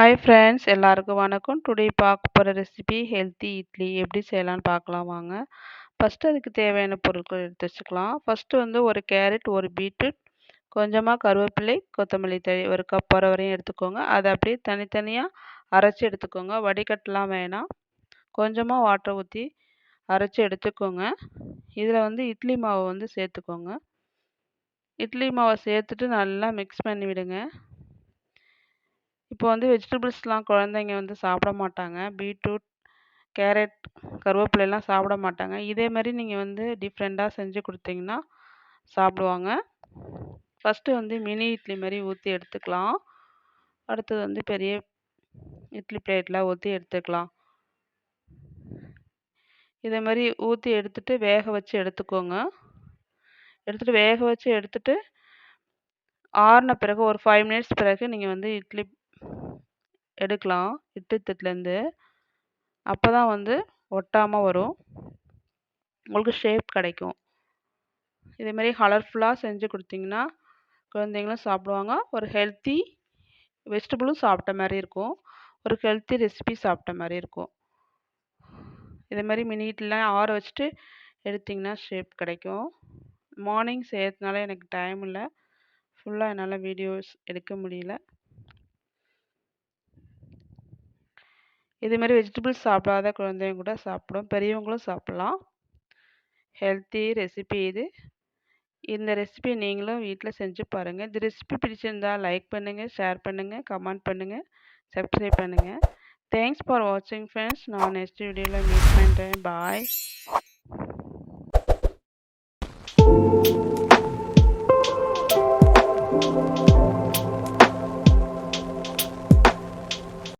Hi friends எல்லாருக்கும் வணக்கம். Today பார்க்க போகிற ரெசிபி ஹெல்த்தி இட்லி எப்படி செய்யலான்னு பார்க்கலாம் வாங்க. ஃபஸ்ட்டு அதுக்கு தேவையான பொருட்கள் எடுத்து வச்சுக்கலாம் ஃபஸ்ட்டு வந்து ஒரு கேரட் ஒரு பீட்ரூட் கொஞ்சமாக கருவேப்பிலை கொத்தமல்லி தழி ஒரு கப் போகிற வரையும் எடுத்துக்கோங்க. அதை அப்படியே தனித்தனியாக அரைச்சி எடுத்துக்கோங்க. வடிகட்டலாம் வேணாம். கொஞ்சமாக வாட்டர் ஊற்றி அரைச்சி எடுத்துக்கோங்க. இதில் வந்து இட்லி மாவு வந்து சேர்த்துக்கோங்க. இட்லி மாவை சேர்த்துட்டு நல்லா மிக்ஸ் பண்ணி விடுங்க இப்போ வந்து வெஜிடபிள்ஸ்லாம் குழந்தைங்க வந்து சாப்பிட மாட்டாங்க. பீட்ரூட் கேரட் கருவேப்பிலைலாம் சாப்பிட மாட்டாங்க. இதே மாதிரி நீங்கள் வந்து டிஃப்ரெண்ட்டாக செஞ்சு கொடுத்தீங்கன்னா சாப்பிடுவாங்க. ஃபஸ்ட்டு வந்து மினி இட்லி மாதிரி ஊற்றி எடுத்துக்கலாம். அடுத்தது வந்து பெரிய இட்லி பிளேட்டில் ஊற்றி எடுத்துக்கலாம். இதே மாதிரி ஊற்றி எடுத்துகிட்டு வேக வச்சு எடுத்துக்கோங்க. எடுத்துகிட்டு வேக வச்சு எடுத்துகிட்டு ஆறின பிறகு ஒரு ஃபைவ் மினிட்ஸ் பிறகு நீங்கள் வந்து இட்லி எடுக்கலாம். இட்லி தட்டுலேருந்து அப்போ தான் வந்து ஒட்டாமல் வரும். உங்களுக்கு ஷேப் கிடைக்கும். இதேமாரி கலர்ஃபுல்லாக செஞ்சு கொடுத்தீங்கன்னா குழந்தைங்களும் சாப்பிடுவாங்க. ஒரு ஹெல்த்தி வெஜிடபிளும் சாப்பிட்ட மாதிரி இருக்கும். ஒரு ஹெல்த்தி ரெசிபி சாப்பிட்ட மாதிரி இருக்கும். இதேமாதிரி மினிட்லாம் ஆற வச்சுட்டு எடுத்திங்கன்னா ஷேப் கிடைக்கும். மார்னிங் செய்கிறதுனால எனக்கு டைம் இல்லை. ஃபுல்லாக என்னால் வீடியோஸ் எடுக்க முடியல. இதுமாரி வெஜிடபிள்ஸ் சாப்பிடாத குழந்தைங்க கூட சாப்பிடும். பெரியவங்களும் சாப்பிட்லாம். ஹெல்த்தி ரெசிபி இது. இந்த ரெசிபி நீங்களும் வீட்டில் செஞ்சு பாருங்கள் இந்த ரெசிபி பிடிச்சிருந்தா லைக் பண்ணுங்கள் ஷேர் பண்ணுங்கள் கமெண்ட் பண்ணுங்கள் சப்ஸ்கிரைப் பண்ணுங்கள் தேங்க்ஸ் ஃபார் வாட்சிங் ஃப்ரெண்ட்ஸ் நான் நெக்ஸ்ட் வீடியோவில் மீட் பண்ணுறேன் பாய்